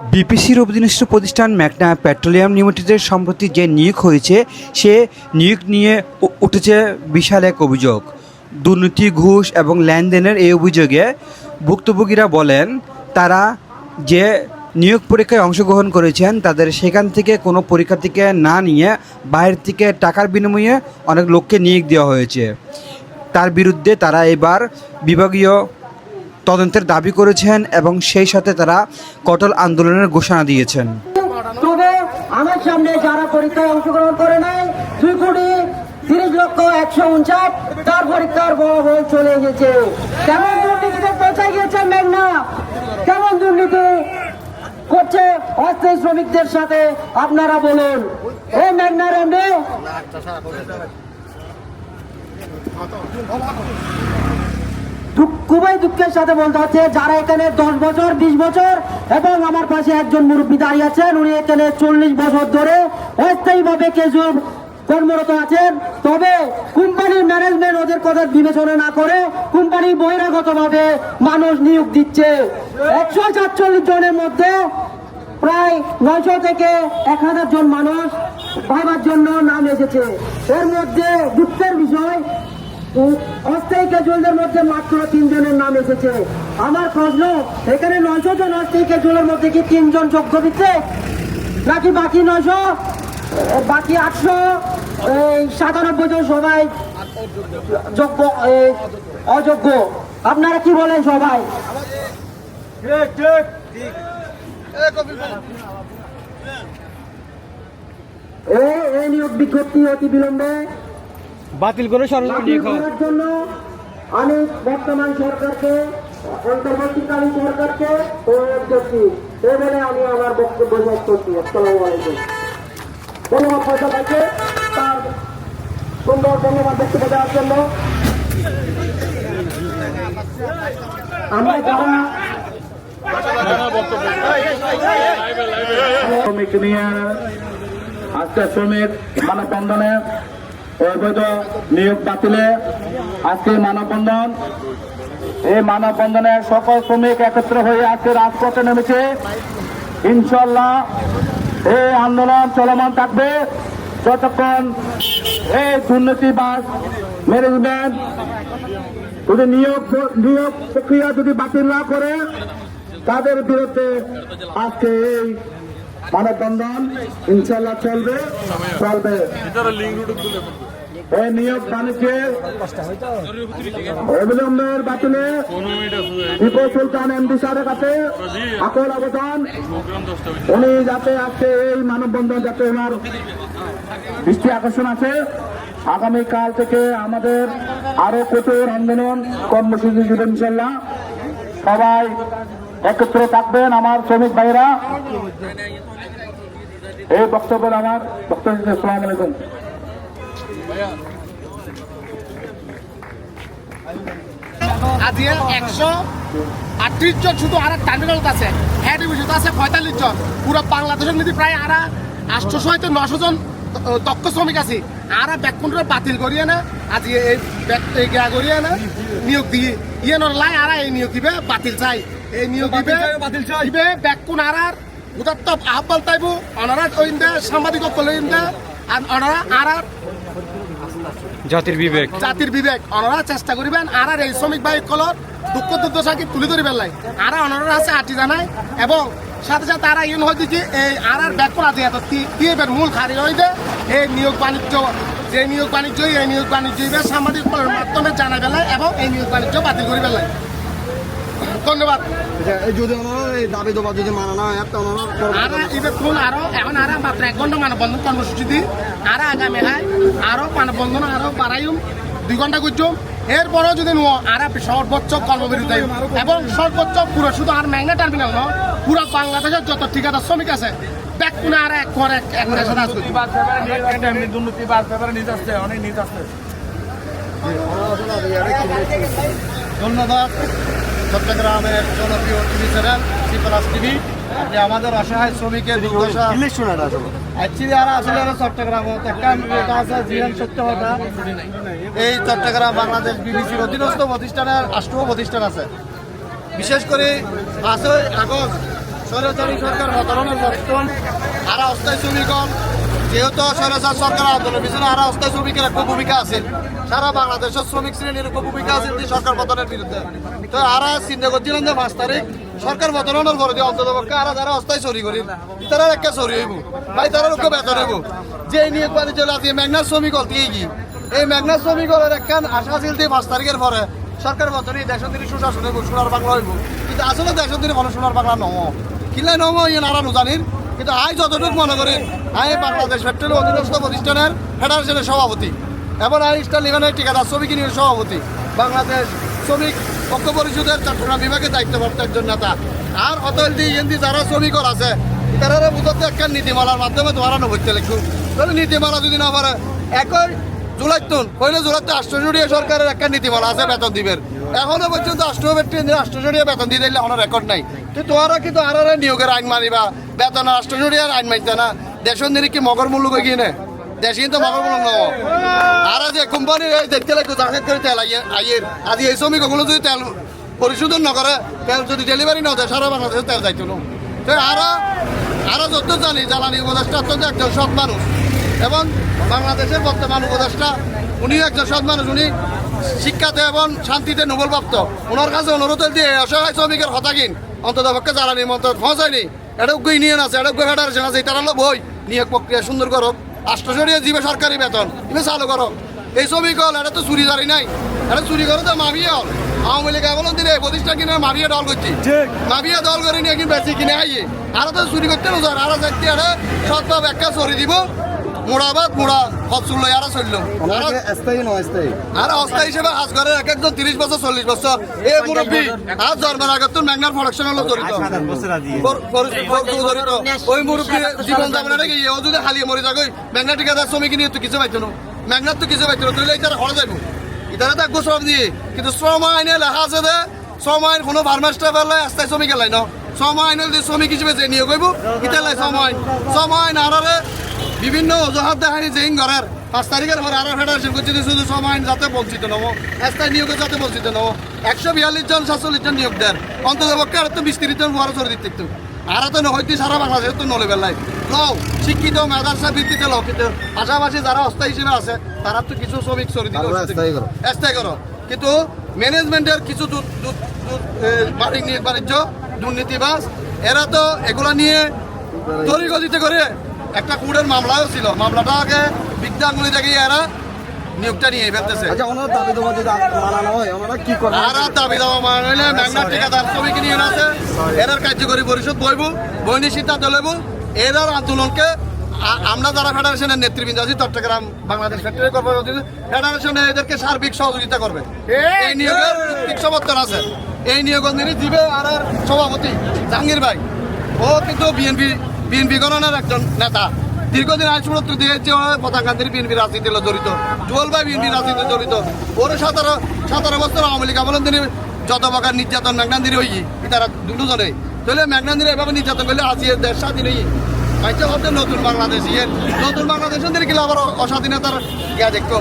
বিপিসির অধীনস্থ প্রতিষ্ঠান Magna petroleum লিমিটেডের সম্প্রতি যে নিয়োগ হয়েছে, সে নিয়োগ নিয়ে উঠেছে বিশাল এক অভিযোগ। দুর্নীতি, ঘুষ এবং লেনদেনের এই অভিযোগে ভুক্তভোগীরা বলেন, তারা যে নিয়োগ পরীক্ষায় অংশগ্রহণ করেছেন, তাদের সেখান থেকে কোনো পরীক্ষা থেকে না নিয়ে বাইরে থেকে টাকার বিনিময়ে অনেক লোককে নিয়োগ দেওয়া হয়েছে। তার বিরুদ্ধে তারা এবার বিভাগীয় তদন্তের দাবি করেছেন এবং সেই সাথে তারা কঠোর আন্দোলনের ঘোষণা দিয়েছেন। তবে আমার সামনে যারা পরীক্ষায় অংশগ্রহণ করে নাই, দুই কোটি তিরিশ লক্ষ একশো উনষাট, তার পরীক্ষার বহল চলে গেছে কেমন দুর্নীতিতে পৌঁছায় গিয়েছে মেঘনা? কেমন দুর্নীতি করছে অস্থায়ী শ্রমিকদের সাথে? আপনারা বলুন। মেঘনার এমনি দুঃখ- খুবই দুঃখের সাথে বলতে হচ্ছে, যারা এখানে দশ বছর, বিশ বছর এবং আমার পাশে একজন মুরব্বী দাঁড়িয়ে আছেন, উনি এখানে চল্লিশ বছর ধরে অস্থায়ীভাবে কিছু কর্মরত আছেন। তবে কোম্পানির ম্যানেজমেন্ট ওদের কথা বিবেচনা না করে কোম্পানি বহিরাগতভাবে মানুষ নিয়োগ দিচ্ছে। একশো সাতচল্লিশ জনের মধ্যে প্রায় নয়শো থেকে এক হাজার জন মানুষ ভাবার জন্য নাম এসেছে। এর মধ্যে দুঃখের বিষয় অস্থায়ী ক্যাজুয়ালদের মধ্যে মাত্র তিনজনের নাম এসেছে। আমার প্রশ্ন, এখানে নয়শো জন অস্থায়ী ক্যাজুয়ালের মধ্যে কি তিনজন যোগ্য দিচ্ছে? নাকি বাকি নয়শো? বাকি আটশো? সাতানব্বই জন সবাই যোগ্য অযোগ্য। আপনারা কি বলেন সবাই? এই নিয়োগ বিজ্ঞপ্তি অতি বিলম্বে। বাতিল করে করার জন্য আমি বর্তমান সরকারকে অন্তর্বর্তীকালীন সরকারকে অনুরোধ করছি। এই বলে আমি আমার বক্তব্য শেষ করছি। আসসালামু আলাইকুম। ধন্যবাদ সবাইকে তার সুন্দর ধন্যবাদ বক্তব্য দেওয়ার জন্য। আমরা যারা শ্রমিক নিয়ে আজকে শ্রমিক মানববন্ধনে অবৈধ নিয়োগ বাতিলে আজকে মানববন্ধন। এই মানববন্ধনে সকল শ্রমিক একত্র হয়ে আজকে রাজপথে নেমেছে। ইনশাল্লাহ এই আন্দোলন চলমান থাকবে। যতক্ষণ এই দুর্নীতিবাজ ম্যানেজমেন্ট যদি নিয়োগ নিয়োগ প্রক্রিয়া যদি বাতিল না করে, তাদের বিরুদ্ধে আজকে এই মানববন্ধন ইনশাল্লাহ চলবে চলবে। এই নিয়োগ বাণিজ্যের অবিলম্বের বাতিলে টিপু সুলতান এমডি সাহেবের কাছে আকল আবেদন উনি যাতে আজকে এই মানববন্ধন যাতে ওনার দৃষ্টি আকর্ষণ আছে, আগামীকাল থেকে আমাদের আরও কঠোর আন্দোলন, কর্মসূচি দিবেন ইনশাল্লাহ সবাই একত্র থাকবেন আমার শ্রমিক ভাইরা এই বক্তব্য আমার বক্তব্য আসসালামু আলাইকুম। আজকে একশো আটত্রিশ জন শুধু আর টার্মিনাল আছে। হ্যাঁ ডিভিশন আছে পঁয়তাল্লিশ জন। পুরো বাংলাদেশের মধ্যে প্রায় আর আটশোশো হয়তো নশো জন দক্ষ শ্রমিক আছে। আর ব্যাকুণ্ড বাতিল করিয়ে না আজকে এই ব্যাক গিয়া করিয়ে না নিয়োগ দিয়ে ইয়ে নলাই আর এই নিয়োগ দিবে বাতিল চাই। এই নিয়োগ দিবে বাতিল চাই দিবে ব্যাকুণ আর আর। উদাত্ত আহ্বান তাইব অনারা ওইন্দে সাংবাদিক ইন্দে আর অনারা আর আর। জাতির বিবেক। জাতির বিবেক। অনারা চেষ্টা করিবেন আর আর এই শ্রমিক ভাই কলর, দুঃখ দুর্দশাকে তুলে ধরিবেন লাই আর অনারা আছে আটি জানাই এবং সাথে সাথে তারা ইউন হয় কি এই আর আর ব্যাক করা দিয়ে দিয়েবেন মূল খারি হইবে এই নিয়োগ বাণিজ্য, যে নিয়োগ বাণিজ্য এই নিয়োগ বাণিজ্য সাংবাদিক মাধ্যমে জানা বেলায় এবং এই নিয়োগ বাণিজ্য বাতিল করি বেলায় ধন্যবাদ। এই যদি এই দাবি দেওয়া যদি মানা না হয় আর এবার কোন আরও এখন আর মাত্র এক ঘণ্টা মানববন্ধন কর্মসূচি দিই আর আগামী হয় আরও মানববন্ধন আরও বাড়াইম দুই ঘণ্টা করছুম এরপরও যদি নো আর সর্বোচ্চ কর্মবিরতি। এবং সর্বোচ্চ পুরো শুধু আর ম্যাগনা টার্মিনাল নয় পুরো বাংলাদেশের যত ঠিকাদার শ্রমিক আছে ব্যাক কোনে আর এক ঘর এক করি ধন্যবাদ। চট্টগ্রামের জনপ্রিয় টিভি চ্যানেল সিপারাস টিভি যে আমাদের অসহায় শ্রমিকের দুর্দশা অ্যাকচুয়ালি আর আসলে আর চট্টগ্রাম একটা এটা আছে জীবন সত্য কথা এই চট্টগ্রাম বাংলাদেশ বিবিসির অধীনস্থ প্রতিষ্ঠানের রাষ্ট্র প্রতিষ্ঠান আছে। বিশেষ করে পাঁচই আগস্ট স্বৈরাচারী সরকার বর্তমানের বর্তমান আরা অস্থায়ী শ্রমিকগণ যেহেতু স্বৈরাচার সরকার আন্দোলনের পিছনে আরা অস্থায়ী শ্রমিকের একটা ভূমিকা আছে। সারা বাংলাদেশের শ্রমিক শ্রেণির একটা ভূমিকা আছে সরকার পতনের বিরুদ্ধে। তো আরা চিন্তা করছিলেন যে পাঁচ তারিখ সরকার পতনের পরে যে অন্তত পক্ষে আরা যারা অস্থায়ী চুরি করি, তারা একটা চুরি হইব, ভাই তারা লোক বেতন হইব। যে নিয়োগ পানি চলে আছে মেঘনা শ্রমিক দিয়ে কি? এই মেঘনা শ্রমিক একখান আশা ছিল যে পাঁচ তারিখের পরে সরকার বছরই দেশ দিনে সুশাসন হইব, সোনার বাংলা হইব। কিন্তু আসলে দেশ দিনে কোনো সোনার বাংলা নম কিলাই নম ইয়ে নারা নুজানির। কিন্তু আই যতটুকু মনে করি আই বাংলাদেশ পেট্রোল অধীনস্থ প্রতিষ্ঠানের ফেডারেশনের সভাপতি। এবং আই স্টার লিভানের ঠিকাদার শ্রমিক ইউনিয়নের সভাপতি, বাংলাদেশ শ্রমিক পক্ষ পরিষদের চট্টগ্রাম বিভাগের দায়িত্বপ্রাপ্ত একজন নেতা। আর অতল দি এনদি যারা শ্রমিকর আছে তারা বুঝতে একটা নীতিমালার মাধ্যমে তোমারা নবইতে লিখু তাহলে নীতিমালা যদি না পারে, একই জুলাইতুন পয়লা জুলাইতে রাষ্ট্রজুড়িয়ে সরকারের একটা নীতিমালা আছে বেতন দিবের। এখনও পর্যন্ত রাষ্ট্রপতি রাষ্ট্রজুড়িয়ে বেতন দিয়ে দিলে কোনো রেকর্ড নাই। তো তোমরা কিন্তু আর নিয়োগের আইন মানিবা? বেতন রাষ্ট্রজুড়িয়ে আইন মানতে না? দেশের কি মগর মূল্য গিয়ে দেশ আর যে কোম্পানির দেখতে লাগবে জাহেদ করে তেল আইয়ে আইয়ের আজ এই শ্রমিক ওগুলো যদি তেল পরিশোধন নকরে তেল যদি ডেলিভারি না দেয় সারা বাংলাদেশে তেল যাইতো তো আরা আরও যত জানি জ্বালানি উপদেষ্টা অত্যন্ত একজন সৎ মানুষ এবং বাংলাদেশের বর্তমান উপদেষ্টা, উনিও একজন সৎ মানুষ উনি শিক্ষাতে এবং শান্তিতে নোবেলপ্রাপ্ত ওনার কাছে অনুরোধ দিয়ে অসহায় শ্রমিকের হতা কিন অন্তত পক্ষে জ্বালানি মন্ত্র পৌঁছায়নি এটা ইউনিয়ন আছে এটা ফেডারেশন আছে এটা হলো বই নিয়োগ প্রক্রিয়া সুন্দর রাষ্ট্রজড়িয়ে জীবে সরকারি বেতন। ইবে চালু করো এই ছবি কল এটা তো চুরি জারি নাই। এটা চুরি করো তো মামিয়ে হল। আওয়ামী লীগ এমন দিনে এই প্রতিষ্ঠা কিনে মারিয়ে দল করছি মাবিয়া দল করে নিয়ে কিন্তু বেশি কিনে আইয়ে আর তো চুরি করতে নজার আর দেখতে আরে সৎ একটা চড়ি দিব। মোড়াবাদ মোড়া ফসল লই আর চলল। স্থায়ী নয় স্থায়ী। আর অস্থায়ী হিসেবে আজ ঘরের এক একজন তিরিশ বছর চল্লিশ বছর। এ মুরব্বী আজ জন্মের আগে তো ম্যাগনার প্রোডাকশন হলো জড়িত। জড়িত। ওই মুরব্বী জীবন যাপন রেখে ও যদি হালিয়ে মরে যাগই ম্যাগনা ঠিকাদার শ্রমিক নিয়ে তো কিছু পাইতো না। ম্যাগনার তো কিছু পাইতো না তুই ইতারা হরা যাইব। ইতারা তো একগো শ্রম দিয়ে। কিন্তু শ্রম আইনে লেখা আছে যে শ্রম আইন কোনো ফার্মাস্টার পেলে স্থায়ী শ্রমিক এলাই ন। শ্রম আইন শ্রমিক হিসেবে যে নিয়োগ হইব ইতালাই শ্রম আইন শ্রম আইন আরারে বিভিন্ন অজুহাত দেখানি যে ঘরের পাঁচ তারিখের পরে আরও ফেডারেশন করছে শুধু সময় যাতে বঞ্চিত নব স্থায়ী নিয়োগে যাতে বঞ্চিত নব একশো বিয়াল্লিশ জন সাতচল্লিশ জন নিয়োগ দেন। অন্তত পক্ষে আর তো তিরিশ জন বড় চলে দিতে আর তো হয়তো সারা বাংলাদেশে তো নলে বেলায় লও শিক্ষিত মেধার্সা ভিত্তিতে লও কিন্তু পাশাপাশি যারা অস্থায়ী হিসেবে আছে তারা তো কিছু শ্রমিক দিতে তারপরে স্থায়ী করো। কিন্তু ম্যানেজমেন্টের কিছু বাণিজ্য দুর্নীতিবাজ এরা তো এগুলা নিয়ে তরিগতিতে করে একটা কুড়ের মামলাও ছিল। মামলাটাকে বিদ্যাঙ্গুলি থেকে এরা নিয়োগটা নিয়ে ফেলতেছে। আচ্ছা ওনার দাবি দেওয়া যদি মানানো হয় ওনারা কি করবে? আর আর দাবি দাওয়া মানলে ম্যাগনার ঠিকাদার শ্রমিক নিয়ে আছে। এরার কার্যকরী পরিষদ বইব বইনি সিদ্ধান্ত লইব। এরার আন্দোলনকে আমরা যারা ফেডারেশনের নেতৃবৃন্দ আছি চট্টগ্রাম বাংলাদেশ ফ্যাক্টরি কর্পোরেশন ফেডারেশনে এদেরকে সার্বিক সহযোগিতা করবে। এই নিয়োগের সমর্থন আছে। এই নিয়োগ নিয়ে দিবে আর আর সভাপতি জাহাঙ্গীর ভাই। ও কিন্তু বিএনপি বিএনপি গণনার একজন নেতা। দীর্ঘদিন আইন সুরক্ষা দিয়েছে পতাকান্তির বিএনপি রাজনীতির জড়িত। জুয়েল ভাই বিএনপি রাজনীতি জড়িত। ওর সতেরো সতেরো বছর আওয়ামী লীগ আমলের দিনে যত প্রকার নির্যাতন মেঘনান্দির হই, তারা দুজনে। তাহলে মেঘনান্দির এভাবে নির্যাতন করলে আজিয়ে দেশ স্বাধীন হই। মাইতে হতে নতুন বাংলাদেশ ইয়ে নতুন বাংলাদেশের গেলে আবার অস্বাধীনতার ইয়া দেখতো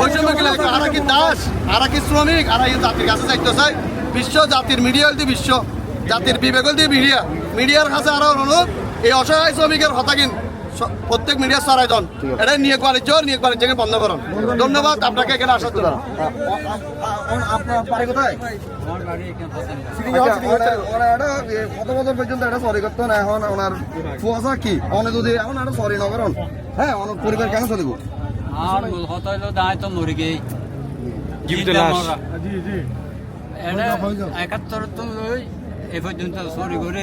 বৈষম্য গেলে আর কি দাস? আর কি শ্রমিক? আর এই জাতির কাছে যাইতে চাই বিশ্ব জাতির মিডিয়া হল দিয়ে বিশ্ব জাতির বিবেক হল দিয়ে মিডিয়া। মিডিয়ার কাছে আরও অনুরোধ এই অসহায় শ্রমিকের হতা কিন স- প্রত্যেক মিডিয়া সরাই দন এটা নিয়োগ বাণিজ্য নিয়োগ বাণিজ্যকে বন্ধ করুন। ধন্যবাদ আপনাকে এখানে আসার জন্য। কোথায়? আচ্ছা, কত বছর পর্যন্ত এটা সরি করতো না? এখন ওনার ফুয়াশা কি? অনেক যদি এখন এটা সরি না করেন। হ্যাঁ ওনার পরিবার কেন চলিব আর মূল কথা হইল দায় তো মরে। গেই জীবিত লাশ। একাত্তর তো ওই এ পর্যন্ত সরি করে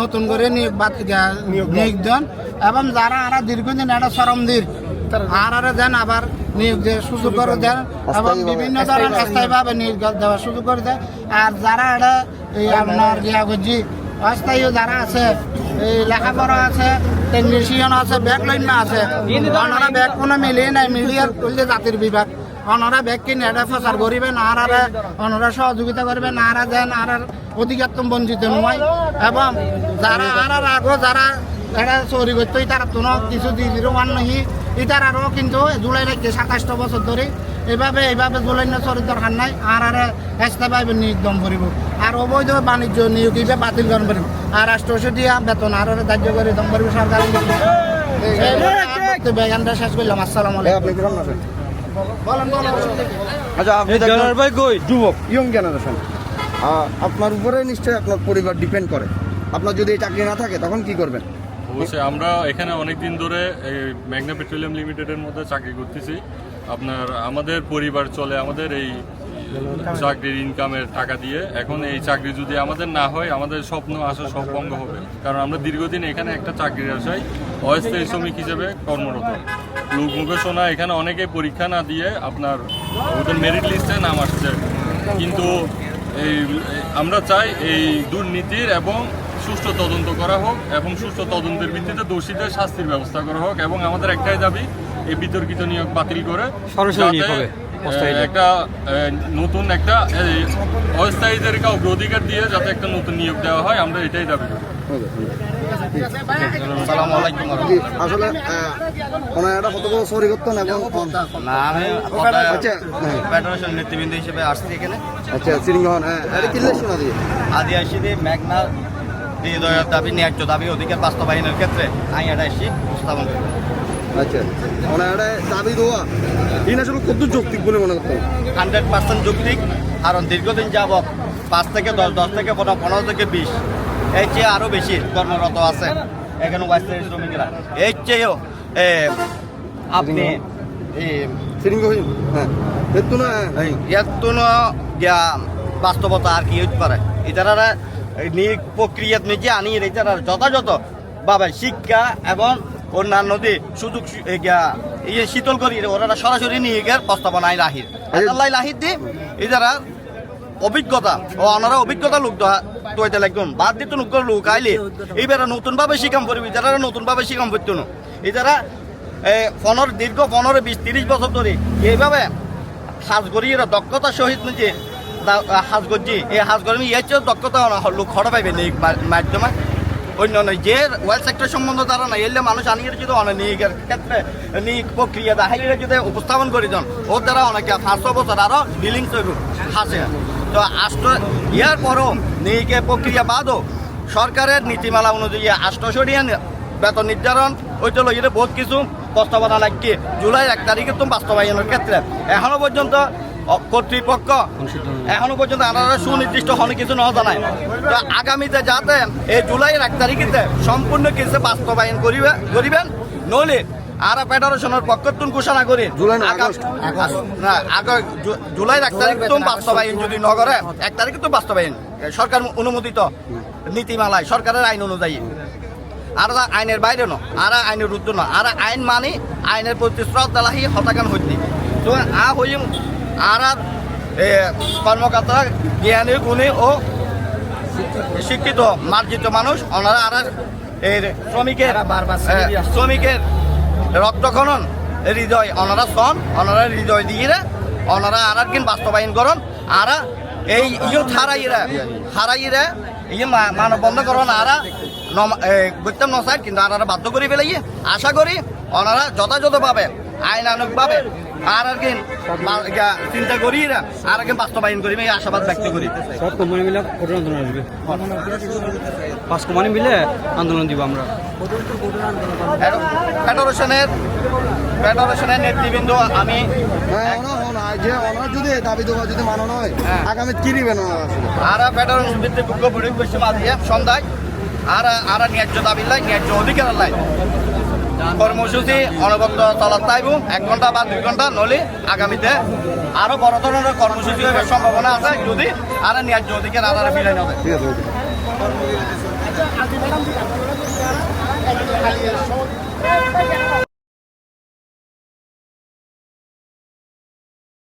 নতুন করে নিয়োগ দেন। এবং যারা আর দীর্ঘদিন এটা শ্রম দিন আর আর দেন আবার নিয়োগ দিয়ে সুযোগ করে দেন। এবং বিভিন্ন ধরনের স্থায়ীভাবে নিয়োগ দেওয়ার সুযোগ করে দেয় আর যারা এটা এই আপনার ইয়া করছি অস্থায়ী যারা আছে এই লেখাপড়া আছে টেকনিশিয়ান আছে ব্যাগ লাইন আছে ওনারা ব্যাগ কোনো মিলিয়ে নাই মিলিয়ে জাতির বিভাগ। ওনারা ব্যাগ কিনে এটা প্রচার করিবেন আর আর ওনারা সহযোগিতা করবেন আর আর দেন আর আর অধিকার বঞ্চিত নয়। এবং যারা আর আর আগো যারা এটা চুরি করতো তারা তো কিছু দি জিরো ওয়ান নহি। ইতার আরও কিন্তু জুলাই রাখছে সাতাশটা বছর ধরে এভাবে এইভাবে জুলাই না চুরির দরকার নাই আর আর এক্সট্রা পাইবে নিয়োগ দম করিব। আর অবৈধ বাণিজ্য নিয়োগ ইবে বাতিল করব পারিব আর রাষ্ট্রশো দিয়া বেতন আর আর ধার্য করে দম করিব সরকার বেগানটা শেষ করলাম। আসসালামু আলাইকুম আপনি আচ্ছা আপনি যুবক ইয়ং জেনারেশন আপনার উপরে নিশ্চয়ই আপনার পরিবার ডিপেন্ড করে। আপনার যদি এই চাকরি না থাকে তখন কি করবেন? অবশ্যই আমরা এখানে অনেক দিন ধরে এই ম্যাগনা পেট্রোলিয়াম লিমিটেডের মধ্যে চাকরি করতেছি। আপনার আমাদের পরিবার চলে আমাদের এই চাকরির ইনকামের টাকা দিয়ে। এখন এই চাকরি যদি আমাদের না হয় আমাদের স্বপ্ন আশা সব ভঙ্গ হবে। কারণ আমরা দীর্ঘদিন এখানে একটা চাকরির আশায় অস্থায়ী শ্রমিক হিসেবে কর্মরত। লোক মুখে শোনা এখানে অনেকে পরীক্ষা না দিয়ে আপনার ওদের মেরিট লিস্টে নাম আসছে। কিন্তু এই আমরা চাই এই দুর্নীতির এবং সুষ্ঠু তদন্ত করা হোক এবং সুষ্ঠু তদন্তের ভিত্তিতে দোষীদের শাস্তির ব্যবস্থা করা হোক এবং আমাদের একটাই দাবি এই বিতর্কিত নিয়োগ বাতিল করে। একটা নতুন একটা এই, অস্থায়ীদেরকে অগ্রাধিকার দিয়ে যাতে একটা নতুন নিয়োগ দেওয়া হয় আমরা এটাই দাবি করি। আসলে ওনার কত বড় সরি করতেন এবং না আমি আচ্ছা হ্যাঁ, ফেডারেশন নেতৃবৃন্দ হিসেবে আসছি এখানে। আচ্ছা হ্যাঁ কিনলে শোনা দিয়ে আদিবাসীদের মেঘনা হৃদয়ের দাবি ন্যায্য দাবি অধিকার বাস্তবায়নের ক্ষেত্রে আমি এটা এসেছি উপস্থাপন করি আচ্ছা ওনার দাবি দেওয়া ইন আসলে কত যৌক্তিক বলে মনে করতেন? হান্ড্রেড পার্সেন্ট যৌক্তিক কারণ দীর্ঘদিন যাবৎ পাঁচ থেকে দশ দশ থেকে পনেরো পনেরো থেকে বিশ এর চেয়ে আরও বেশি কর্মরত আছে এখানে ওয়াইস্টারি শ্রমিকেরা। এর চেয়েও আপনি হ্যাঁ হ্যাঁ। গিয়া বাস্তবতা আর কি হইতে পারে। নিয়োগ প্রক্রিয়া নিজে আনি ইতারা যথাযথ ভাবে শিক্ষা এবং অন্যান্য দি সুযোগ ইয়ে শীতল করি ওরা সরাসরি নিয়োগের প্রস্তাবনায় লাহির আল্লাহ লাহির দি ইতারা অভিজ্ঞতা ও অনারা অভিজ্ঞতা লোক দইতে লাগবেন বাদ দিত লোক লোক আইলে। এইবারে নতুন ভাবে শিকাম করবি ইতারা নতুন ভাবে শিকাম করতো না। ইতারা পনেরো, দীর্ঘ পনেরো বিশ তিরিশ বছর ধরে এইভাবে সাজ করি এরা দক্ষতার সহিত নিজে সাজ করছি এই সাজ করি এর চেয়ে দক্ষতা লোক খড়া পাইবে এই মাধ্যমে। অন্য নয়, যে ওয়েল সেক্টর সম্বন্ধে তারা না এলে মানুষ আনিয়ে যদি অনেক নিয়োগের ক্ষেত্রে নিয়োগ প্রক্রিয়া দেখাইলে যদি উপস্থাপন করে দেন ওর দ্বারা অনেকে পাঁচশো বছর আরও ডিলিংস হইব হাসে। তো আষ্ট ইয়ার পরও নিয়োগের প্রক্রিয়া বাদও সরকারের নীতিমালা অনুযায়ী আষ্টশরিয়া বেতন নির্ধারণ ওইটা লইলে বহুত কিছু প্রস্তাবনা লাগছে জুলাই এক তারিখে তো বাস্তবায়নের ক্ষেত্রে এখনও পর্যন্ত কর্তৃপক্ষ এখনও পর্যন্ত আনারা সুনির্দিষ্ট হনে কিছু না জানায়। তো আগামীতে যাতে এই জুলাইয়ের এক তারিখেতে সম্পূর্ণ কিছু বাস্তবায়ন করিবে করিবেন নইলে আর ফেডারেশনের পক্ষতুন ঘোষণা করি জুলাই এক তারিখ তো বাস্তবায়ন যদি ন করে এক তারিখে তো বাস্তবায়ন। সরকার অনুমোদিত নীতিমালায় সরকারের আইন অনুযায়ী। আর আইনের বাইরে ন আর আইনের রুদ্ধ ন আর আইন মানি আইনের প্রতি শ্রদ্ধালাহি হতাকান হইতে। তো আ হইম আর আর এ, কর্মকর্তা জ্ঞানী গুণী ও শিক্ষিত মার্জিত মানুষ। ওনারা আর এর শ্রমিকের এ, শ্রমিকের রক্তখনন, হৃদয়, অনারা সন অনারা হৃদয় দিয়ে ওনারা আর আর কিন বাস্তবায়ন করন। আর এই ইয়ত হারাইরা হারাইরা ইয়ে মানব বন্ধ করন আর বুঝতাম নসায় কিন্তু আর বাধ্য করি ফেলাই আশা করি ওনারা যথাযথভাবে, আইনানুগভাবে আর আর কিন? চিন্তা করি আর আর কিন বাস্তবায়ন করি? এই আশাবাদ ব্যক্ত করি। সব কোম্পানি মিলে কঠোর আন্দোলন আসবে। পাঁচ কোম্পানি মিলে আন্দোলন দিব আমরা। ফেডারেশনের ফেডারেশনের নেতৃবৃন্দ আমি হ্যাঁ যে ওনার যদি দাবি দেওয়া যদি মানানো হয়। আগামী কি দিবেন আর ফেডারেশন ভিত্তিক যোগ্য পরিবেশ মাঝে সন্ধ্যায়। আর আর ন্যায্য দাবি লাই ন্যায্য অধিকার লাই। কর্মসূচি অনবদ্য চলার চাইব এক ঘণ্টা বা দুই ঘণ্টা নলে আগামীতে আরও বড় ধরনের কর্মসূচি হওয়ার সম্ভাবনা আছে যদি আর ন্যায্য অধিকার আর ফিরে নেবে ঠিক আছে ওকে।